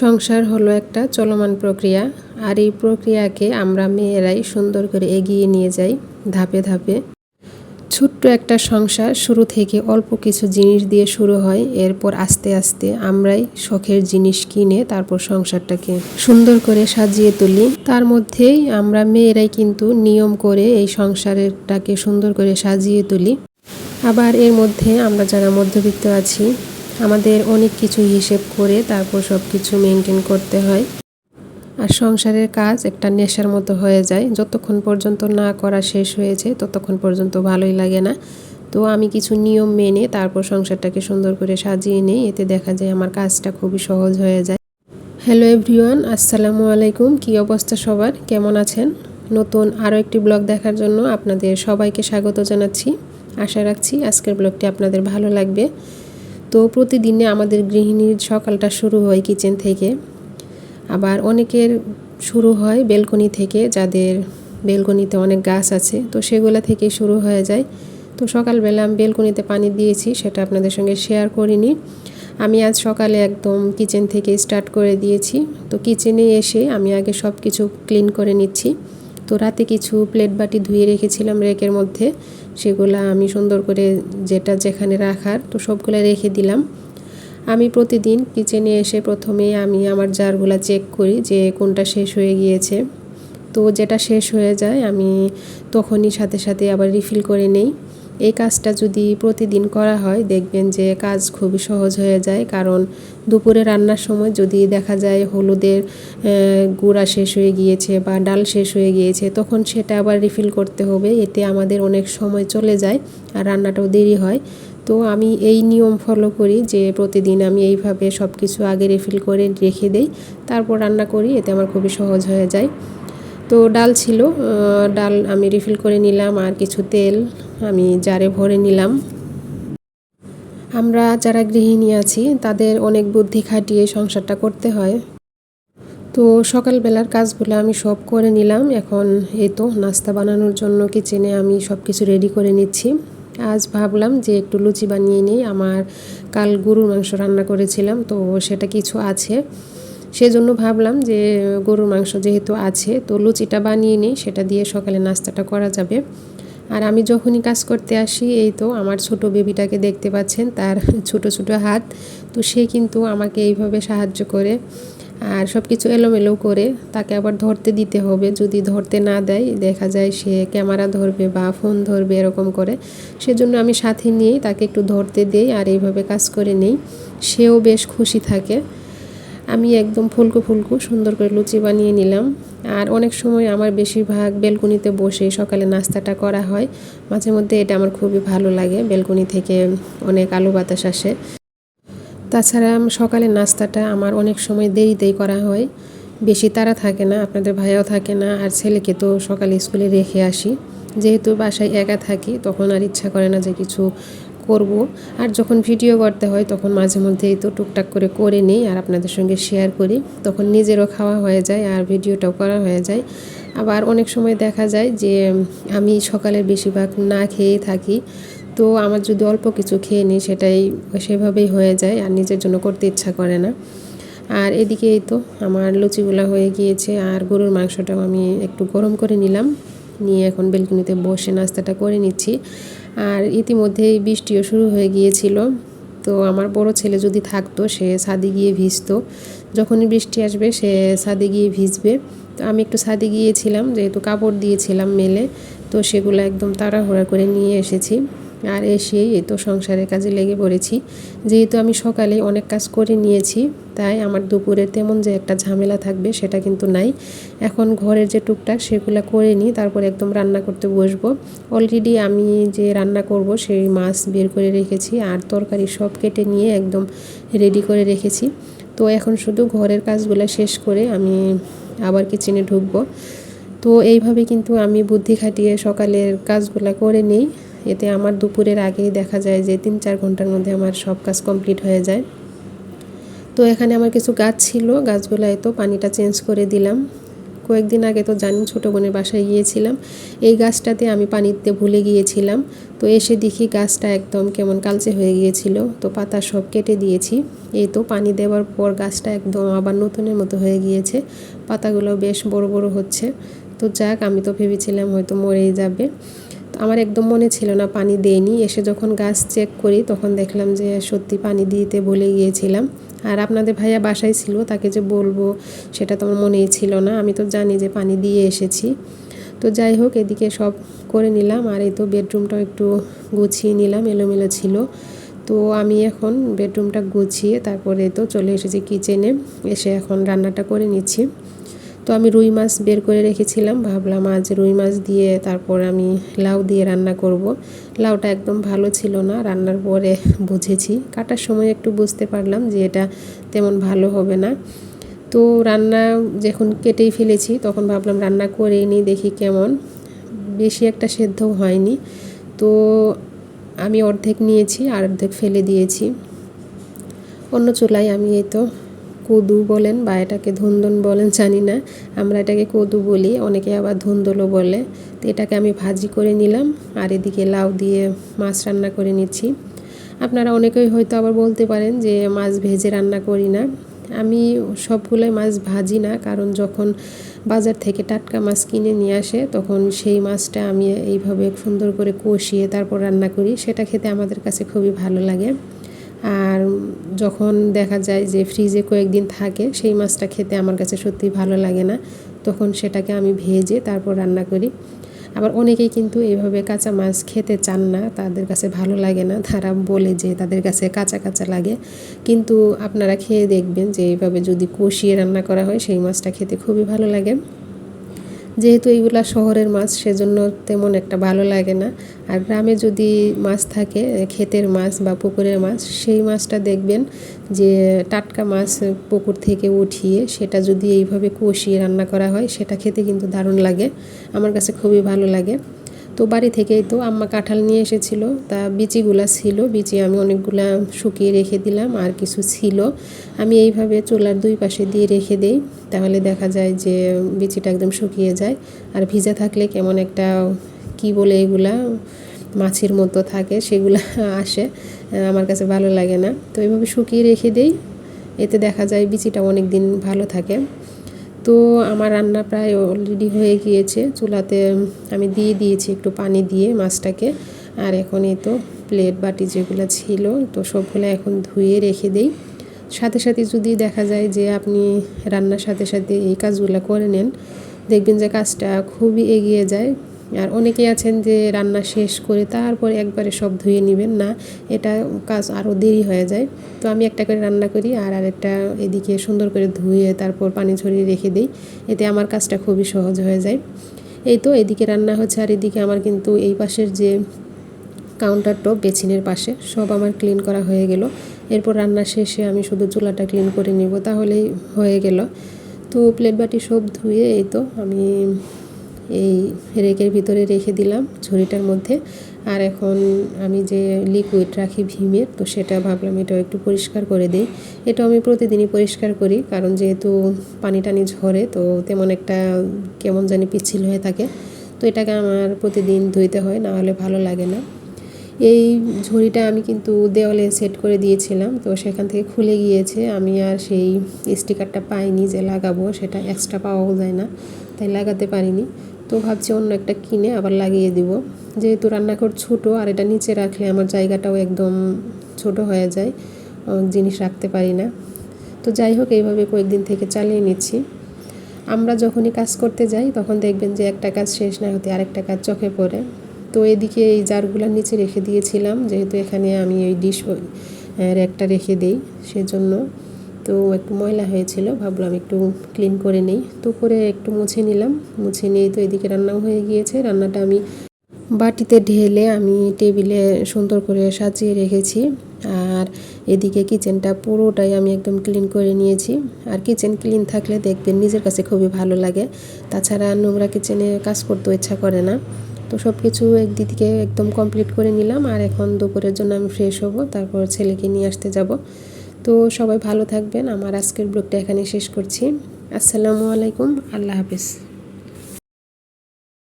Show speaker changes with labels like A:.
A: সংসার হলো একটা চলমান প্রক্রিয়া, আর এই প্রক্রিয়াকে আমরা মেয়েরাই সুন্দর করে এগিয়ে নিয়ে যাই ধাপে ধাপে। ছোট্ট একটা সংসার শুরু থেকে অল্প কিছু জিনিস দিয়ে শুরু হয়, এরপর আস্তে আস্তে আমরাই শখের জিনিস কিনে তারপর সংসারটাকে সুন্দর করে সাজিয়ে তুলি। তার মধ্যেই আমরা মেয়েরাই কিন্তু নিয়ম করে এই সংসারেরটাকে সুন্দর করে সাজিয়ে তুলি। আবার এর মধ্যে আমরা যারা মধ্যবিত্ত আছি আমাদের অনেক কিছু হিসেব করে তারপর সব কিছু মেনটেন করতে হয়। আর সংসারের কাজ একটা নেশার মতো হয়ে যায়। যতক্ষণ পর্যন্ত না করা শেষ হয়েছে, ততক্ষণ পর্যন্ত ভালোই লাগে না। তো আমি কিছু নিয়ম মেনে তারপর সংসারটাকে সুন্দর করে সাজিয়ে নিই। এতে দেখা যায় আমার কাজটা খুবই সহজ হয়ে যায়। হ্যালো এভরিওয়ান, আসসালামু আলাইকুম। কী অবস্থা সবার? কেমন আছেন? নতুন আরও একটি ব্লগ দেখার জন্য আপনাদের সবাইকে স্বাগত জানাচ্ছি। আশা রাখছি আজকের ব্লগটি আপনাদের ভালো লাগবে। তো প্রতিদিনে আমাদের গৃহিণীর সকালটা শুরু হয় কিচেন থেকে। আবার অনেকের শুরু হয় বেলকনি থেকে, যাদের বেলকনিতে অনেক গাছ আছে, তো সেগুলো থেকে শুরু হয়ে যায়। তো সকালবেলা আমি বেলকনিতে পানি দিয়েছি, সেটা আপনাদের সঙ্গে শেয়ার করিনি। আমি আজ সকালে একদম কিচেন থেকে স্টার্ট করে দিয়েছি। তো কিচেনে এসে আমি আগে সব কিছু ক্লিন করে নিচ্ছি। তো রাতে কিছু প্লেট বাটি ধুয়ে রেখেছিলাম রেকের মধ্যে। সেগুলা আমি সুন্দর করে যেটা যেখানে রাখার, তো সবগুলো রেখে দিলাম। আমি প্রতিদিন কিচেনে এসে প্রথমে আমি আমার জারগুলো চেক করি যে কোনটা শেষ হয়ে গিয়েছে। তো যেটা শেষ হয়ে যায়, আমি তখনই সাথে সাথে আবার রিফিল করে নেই। এই কাজটা যদি প্রতিদিন করা হয়, দেখবেন যে কাজ খুবই সহজ হয়ে যায়। কারণ দুপুরে রান্নার সময় যদি দেখা যায় হলুদের গুঁড়া শেষ হয়ে গিয়েছে বা ডাল শেষ হয়ে গিয়েছে, তখন সেটা আবার রিফিল করতে হবে। এতে আমাদের অনেক সময় চলে যায় আর রান্নাটাও দেরি হয়। তো আমি এই নিয়ম ফলো করি যে প্রতিদিন আমি এইভাবে সব কিছু আগে রিফিল করে রেখে দেই, তারপর রান্না করি। এতে আমার খুবই সহজ হয়ে যায়। তো ডাল ছিল ডাল আমি রিফিল করে নিলাম আর কিছু তেল আমি জারে ভরে নিলাম। আমরা যারা গৃহিণী আছি, তাদের অনেক বুদ্ধি খাটিয়ে সংসারটা করতে হয়। তো সকালবেলার কাজগুলো আমি সব করে নিলাম। এখন এই তো নাস্তা বানানোর জন্য কিচেনে আমি সব কিছু রেডি করে নিচ্ছি। আজ ভাবলাম যে একটু লুচি বানিয়ে নিই। আমার কাল গরুর মাংস রান্না করেছিলাম, তো সেটা কিছু আছে। সেজন্য ভাবলাম যে গরুর মাংস যেহেতু আছে, তো লুচিটা বানিয়ে নিই, সেটা দিয়ে সকালে নাস্তাটা করা যাবে। আর আমি যখনই কাজ করতে আসি, এই তো আমার ছোট বেবিটাকে দেখতে পাচ্ছেন, তার ছোট ছোট হাত, তো সে কিন্তু আমাকে এইভাবে সাহায্য করে আর সব কিছু এলোমেলো করে তাকে আবার ধরতে দিতে হবে। যদি ধরতে না দেয়, দেখা যায় সে ক্যামেরা ধরবে বা ফোন ধরবে, এরকম করে। সেজন্য আমি সাথে নিয়েই তাকে একটু ধরতে দিই আর এইভাবে কাজ করে নেই। সেও বেশ খুশি থাকে। আমি একদম ফুলকো ফুলকো সুন্দর করে লুচি বানিয়ে নিলাম। আর অনেক সময় আমার বেশিরভাগ বেলকুনিতে বসে সকালে নাস্তাটা করা হয়। মাঝে মধ্যে এটা আমার খুবই ভালো লাগে, বেলকুনি থেকে অনেক আলু বাতাস আসে। তাছাড়া সকালের নাস্তাটা আমার অনেক সময় দেরিতেই করা হয়। বেশি তারা থাকে না, আপনাদের ভাইয়াও থাকে না, আর ছেলেকে তো সকালে স্কুলে রেখে আসি। যেহেতু বাসায় একা থাকি, তখন আর ইচ্ছা করে না যে কিছু করব। আর যখন ভিডিও করতে হয়, তখন মাঝে মধ্যেই তো টুকটাক করে করে নিই আর আপনাদের সঙ্গে শেয়ার করি। তখন নিজেরও খাওয়া হয়ে যায় আর ভিডিওটাও করা হয়ে যায়। আবার অনেক সময় দেখা যায় যে, আমি সকালে বেশিরভাগ না খেয়ে থাকি। তো আমার যদি অল্প কিছু খেয়ে নিই, সেটাই সেভাবেই হয়ে যায় আর নিজের জন্য করতে ইচ্ছা করে না। আর এদিকে তো আমার লুচিগুলা হয়ে গিয়েছে আর গরুর মাংসটাও আমি একটু গরম করে নিলাম। নিয়ে এখন বেলকুনিতে বসে নাস্তাটা করে নিচ্ছি। আর ইতিমধ্যেই বৃষ্টিও শুরু হয়ে গিয়েছিল। তো আমার বড় ছেলে যদি থাকতো, সে ছাদে গিয়ে ভিজতো। যখনই বৃষ্টি আসবে, সে ছাদে গিয়ে ভিজবে। তো আমি একটু ছাদে গিয়েছিলাম, যেহেতু কাপড় দিয়েছিলাম মেলে, তো সেগুলো একদম তাড়াহুড়া করে নিয়ে এসেছি। আর এসেই এই তো সংসারের কাজে লেগে পড়েছি। যেহেতু আমি সকালে অনেক কাজ করে নিয়েছি, তাই আমার দুপুরে তেমন যে একটা ঝামেলা থাকবে সেটা কিন্তু নাই। এখন ঘরের যে টুকটাক সেগুলো করে নিই, তারপর একদম রান্না করতে বসবো। অলরেডি আমি যে রান্না করব সেই মাছ বের করে রেখেছি আর তরকারি সব কেটে নিয়ে একদম রেডি করে রেখেছি। তো এখন শুধু ঘরের কাজগুলো শেষ করে আমি আবার কিচেনে ঢুকবো। তো এইভাবে কিন্তু আমি বুদ্ধি খাটিয়ে সকালের কাজগুলো করে নিই। এতে আমার দুপুরের আগেই দেখা যায় যে তিন চার ঘণ্টার মধ্যে আমার সব কাজ কমপ্লিট হয়ে যায়। তো এখানে আমার কিছু গাছ ছিল গাছগুলো তো পানিটা চেঞ্জ করে দিলাম। কয়েকদিন আগে তো জানি ছোটো বোনের বাসায় গিয়েছিলাম, এই গাছটাতে আমি পানিতে ভুলে গিয়েছিলাম। তো এসে দেখি গাছটা একদম কেমন কালচে হয়ে গিয়েছিল, তো পাতা সব কেটে দিয়েছি। এই তো পানি দেওয়ার পর গাছটা একদম আবার নতুনের মতো হয়ে গিয়েছে, পাতাগুলো বেশ বড় বড় হচ্ছে। তো যাক, আমি তো ভেবেছিলাম হয়তো মরেই যাবে। আমার একদম মনে ছিল না, পানি দেয়নি এসে যখন গাছ চেক করি, তখন দেখলাম যে সত্যি পানি দিতে বলে গিয়েছিলাম। আর আপনাদের ভাইয়া বাসায় ছিল, তাকে যে বলব সেটা তো আমার মনেই ছিল না। আমি তো জানি যে পানি দিয়ে এসেছি। তো যাই হোক, এদিকে সব করে নিলাম। আর এই তো বেডরুমটাও একটু গুছিয়ে নিলাম, এলোমেলো ছিল। তো আমি এখন বেডরুমটা গুছিয়ে তারপরে তো চলে এসেছি কিচেনে এসে এখন রান্নাটা করে নিচ্ছি। তো আমি রুই মাছ বের করে রেখেছিলাম। ভাবলাম আজ রুই মাছ দিয়ে তারপর আমি লাউ দিয়ে রান্না করব। লাউটা একদম ভালো ছিল না, রান্নার পরে বুঝেছি। কাটার সময় একটু বুঝতে পারলাম যে এটা তেমন ভালো হবে না। তো রান্না যখন কেটেই ফেলেছি, তখন ভাবলাম রান্না করেই নিই, দেখি কেমন। বেশি একটা সেদ্ধও হয়নি। তো আমি অর্ধেক নিয়েছি, আর অর্ধেক ফেলে দিয়েছি। অন্য চুলায় আমি এই তো কদু বলেন বা এটাকে ধুন্দন বলেন, জানি না। আমরা এটাকে কদু বলি, অনেকে আবার ধুন্দলও বলে। তো এটাকে আমি ভাজি করে নিলাম, আর এদিকে লাউ দিয়ে মাছ রান্না করে নিচ্ছি। আপনারা অনেকেই হয়তো আবার বলতে পারেন যে, মাছ ভেজে রান্না করি না। আমি সবগুলোই মাছ ভাজি না, কারণ যখন বাজার থেকে টাটকা মাছ কিনে নিয়ে আসে, তখন সেই মাছটা আমি এইভাবে সুন্দর করে কষিয়ে তারপর রান্না করি। সেটা খেতে আমাদের কাছে খুবই ভালো লাগে। আর যখন দেখা যায় যে ফ্রিজে কয়েকদিন থাকে, সেই মাছটা খেতে আমার কাছে সত্যি ভালো লাগে না, তখন সেটাকে আমি ভেজে তারপর রান্না করি। আবার অনেকেই কিন্তু এইভাবে কাঁচা মাছ খেতে চান না, তাদের কাছে ভালো লাগে না, তারা বলে যে তাদের কাছে কাঁচা কাঁচা লাগে। কিন্তু আপনারা খেয়ে দেখবেন যে এইভাবে যদি কষিয়ে রান্না করা হয়, সেই মাছটা খেতে খুবই ভালো লাগে। যেহেতু এইগুলা শহরের মাছ, সেজন্য তেমন একটা ভালো লাগে না। আর গ্রামে যদি মাছ থাকে, ক্ষেতের মাছ বা পুকুরের মাছ, সেই মাছটা দেখবেন যে টাটকা মাছ পুকুর থেকে উঠিয়ে সেটা যদি এইভাবে কষিয়ে রান্না করা হয়, সেটা খেতে কিন্তু দারুণ লাগে। আমার কাছে খুবই ভালো লাগে। তো বাড়ি থেকেই তো আম্মা কাঁঠাল নিয়ে এসেছিল। তা বিচিগুলা ছিল, বিচি আমি অনেকগুলা শুকিয়ে রেখে দিলাম, আর কিছু ছিল। আমি এইভাবে চুলার দুই পাশে দিয়ে রেখে দেই, তাহলে দেখা যায় যে বিচিটা একদম শুকিয়ে যায়। আর ভিজা থাকলে কেমন একটা, কি বলে এগুলা, মাছের মতো থাকে, সেগুলা আসে, আমার কাছে ভালো লাগে না। তো এইভাবে শুকিয়ে রেখে দেই, এতে দেখা যায় বিচিটা অনেক দিন ভালো থাকে। তো আমার রান্না প্রায় অলরেডি হয়ে গিয়েছে, চুলাতে আমি দিয়ে দিয়েছি একটু পানি দিয়ে মাছটাকে। আর এখন এই তো প্লেট বাটি যেগুলো ছিল, তো সবগুলো এখন ধুয়ে রেখে দেই। সাথে সাথে যদি দেখা যায় যে আপনি রান্নার সাথে সাথে এই কাজগুলো করে নেন, দেখবেন যে কাজটা খুবই এগিয়ে যায়। আর অনেকেই আছেন যে রান্না শেষ করে তারপরে একবারে সব ধুয়ে নেবেন না, এটা কাজ আরও দেরি হয়ে যায়। তো আমি একটা করে রান্না করি আর আরেকটা এদিকে সুন্দর করে ধুয়ে তারপর পানি ছড়িয়ে রেখে দিই, এতে আমার কাজটা খুবই সহজ হয়ে যায়। এই তো এদিকে রান্না হচ্ছে আর এদিকে আমার কিন্তু এই পাশের যে কাউন্টার টপ বেছিনের পাশে, সব আমার ক্লিন করা হয়ে গেল। এরপর রান্না শেষে আমি শুধু চুলাটা ক্লিন করে নেব, তাহলেই হয়ে গেল। তো প্লেট বাটি সব ধুয়ে এই তো আমি এই রেকের ভিতরে রেখে দিলাম ঝুড়িটার মধ্যে। আর এখন আমি যে লিকুইড রাখি ভীমের, তো সেটা ভাবলাম এটাও একটু পরিষ্কার করে দিই। এটা আমি প্রতিদিনই পরিষ্কার করি, কারণ যেহেতু পানি টানি ঝরে, তো তেমন একটা কেমন জানি পিচ্ছিল হয়ে থাকে। তো এটাকে আমার প্রতিদিন ধুইতে হয়, না হলে ভালো লাগে না। এই ঝুড়িটা আমি কিন্তু দেওয়ালে সেট করে দিয়েছিলাম, তো সেখান থেকে খুলে গিয়েছে। আমি আর সেই স্টিকারটা পাইনি যে লাগাবো, সেটা এক্সট্রা পাওয়াও যায় না, তাই লাগাতে পারিনি। তো ভাবছি অন্য একটা কিনে আবার লাগিয়ে দিব। যেহেতু রান্নাঘর ছোট, আর এটা নিচে রাখলে আমার জায়গাটাও একদম ছোট হয়ে যায় জিনিস রাখতে পারি না। তো যাই হোক, এইভাবে কয়েকদিন থেকে চালিয়ে নিচ্ছি। আমরা যখনই কাজ করতে যাই, তখন দেখবেন যে একটা কাজ শেষ, না হতে আরেকটা কাজ চোখে পড়ে। তো এদিকে এই জারগুলোর নিচে রেখে দিয়েছিলাম, যেহেতু এখানে আমি এই ডিশ র্যাকটা রেখে দিই সেজন্য। তো একটু ময়লা হয়েছিল, ভাবলাম একটু ক্লিন করে নেই। তো করে একটু মুছে নিলাম। মুছে নিয়েই তো এদিকে রান্নাও হয়ে গিয়েছে। রান্নাটা আমি বাটিতে ঢেলে আমি টেবিলে সুন্দর করে সাজিয়ে রেখেছি। আর এদিকে কিচেনটা পুরোটাই আমি একদম ক্লিন করে নিয়েছি। আর কিচেন ক্লিন থাকলে দেখবেন নিজের কাছে খুবই ভালো লাগে। তাছাড়া নোংরা কিচেনে কাজ করতেও ইচ্ছা করে না। তো সব কিছু একদিকে একদম কমপ্লিট করে নিলাম। আর এখন দুপুরের জন্য আমি ফ্রেশ হব। তারপর ছেলেকে নিয়ে আসতে যাব। তো সবাই ভালো থাকবেন। আমার আজকের ব্লগটা এখানে শেষ করছি। আসসালামু আলাইকুম। আল্লাহ হাফিজ।